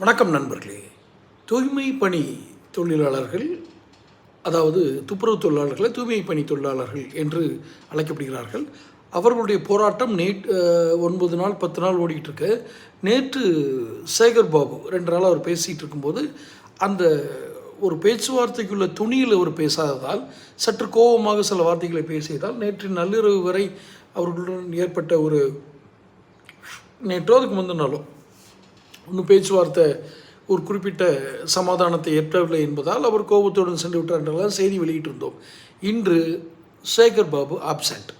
வணக்கம் நண்பர்களே. தூய்மை பணி தொழிலாளர்கள் அதாவது துப்புரவு தொழிலாளர்களை தூய்மை பணி தொழிலாளர்கள் என்று அழைக்கப்படுகிறார்கள். அவர்களுடைய போராட்டம் நேற்று ஒன்பது நாள் பத்து நாள் ஓடிக்கிட்டு இருக்கு. நேற்று சேகர் பாபு ரெண்டு நாள் அவர் பேசிகிட்டு இருக்கும்போது அந்த ஒரு பேச்சுவார்த்தைக்குள்ள துணியில் அவர் பேசாததால் சற்று கோபமாக சில வார்த்தைகளை பேசியதால் நேற்று நள்ளிரவு வரை அவர்களுடன் ஏற்பட்ட ஒரு நேற்றோ அதுக்கு முந்தினாலும் இன்னும் பேச்சுவார்த்தை ஒரு குறிப்பிட்ட சமாதானத்தை ஏற்றவில்லை என்பதால் அவர் கோபத்துடன் சென்று விட்டார் என்றெல்லாம் செய்தி வெளியிட்டிருந்தோம். இன்று சேகர் பாபு ஆப்சண்ட்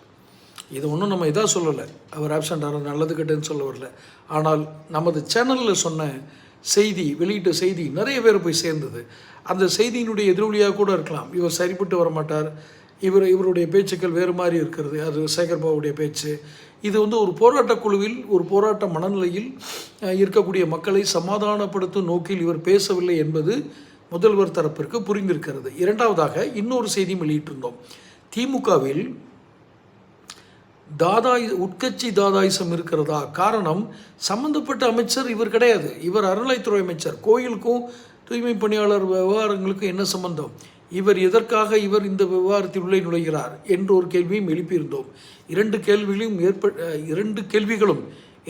இது ஒன்றும் நம்ம இதாக சொல்லலை. அவர் ஆப்சண்ட் ஆனால் நல்லது கெட்டதுன்னு சொல்ல வரல. ஆனால் நமது சேனலில் சொன்ன செய்தி வெளியிட்ட செய்தி நிறைய பேர் போய் சேர்ந்தது. அந்த செய்தியினுடைய எதிரொலியாக கூட இருக்கலாம். இவர் சரிப்பட்டு வர மாட்டார் இவர் இவருடைய பேச்சுக்கள் வேறு மாதிரி இருக்கிறது. அது சேகர்பாபுடைய பேச்சு. இது வந்து ஒரு போராட்டக் குழுவில் ஒரு போராட்ட மனநிலையில் இருக்கக்கூடிய மக்களை சமாதானப்படுத்தும் நோக்கில் இவர் பேசவில்லை என்பது முதல்வர் தரப்பிற்கு புரிந்திருக்கிறது. இரண்டாவதாக இன்னொரு செய்தியும் வெளியிட்டிருந்தோம். திமுகவில் தாதாய் உட்கட்சி தாதாயிசம் இருக்கிறதா? காரணம் சம்பந்தப்பட்ட அமைச்சர் இவர் கிடையாது. இவர் அறநிலைத்துறை அமைச்சர். கோயிலுக்கும் தூய்மை பணியாளர் விவகாரங்களுக்கும் என்ன சம்பந்தம்? இவர் எதற்காக இவர் இந்த விவகாரத்தில் உள்ளே நுழைகிறார் என்று ஒரு கேள்வியும் எழுப்பியிருந்தோம். இரண்டு கேள்விகளையும் ஏற்ப இரண்டு கேள்விகளும்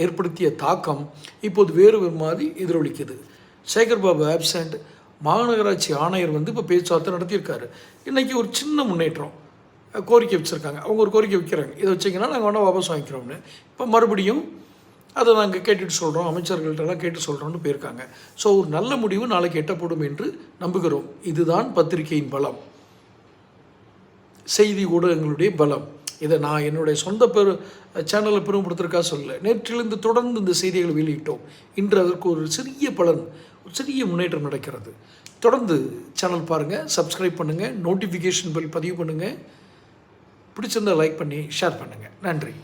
ஏற்படுத்திய தாக்கம் இப்போது வேறு ஒரு மாதிரி எதிரொலிக்குது. சேகர் பாபு ஆப்சண்ட் மாநகராட்சி ஆணையர் வந்து இப்போ பேச்சுவார்த்தை நடத்தியிருக்காரு. இன்றைக்கி ஒரு சின்ன முன்னேற்றம் கோரிக்கை வச்சுருக்காங்க. அவங்க ஒரு கோரிக்கை வைக்கிறாங்க. இதை வச்சிங்கன்னா நாங்கள் வேணால் வாபஸ் வாங்கிக்கிறோம்னு. இப்போ மறுபடியும் அதை நாங்கள் கேட்டுட்டு சொல்கிறோம் அமைச்சர்கள்ட்டெல்லாம் கேட்டு சொல்கிறோம்னு போயிருக்காங்க. ஸோ ஒரு நல்ல முடிவு நாளைக்கு எட்டப்படும் என்று நம்புகிறோம். இதுதான் பத்திரிகையின் பலம். செய்தி ஊடகங்களுடைய பலம். இதை நான் என்னுடைய சொந்த பெரு சேனலை பெருமைப்படுத்துறக்கா சொல்ல நேற்றிலிருந்து தொடர்ந்து இந்த செய்திகளை வெளியிட்டோம். இன்று அதற்கு ஒரு சிறிய பலன் ஒரு சிறிய முன்னேற்றம் நடக்கிறது. தொடர்ந்து சேனல் பாருங்கள் சப்ஸ்கிரைப் பண்ணுங்கள் நோட்டிஃபிகேஷன் பில் பதிவு பண்ணுங்கள் பிடிச்சிருந்தா லைக் பண்ணி ஷேர் பண்ணுங்கள் நன்றி.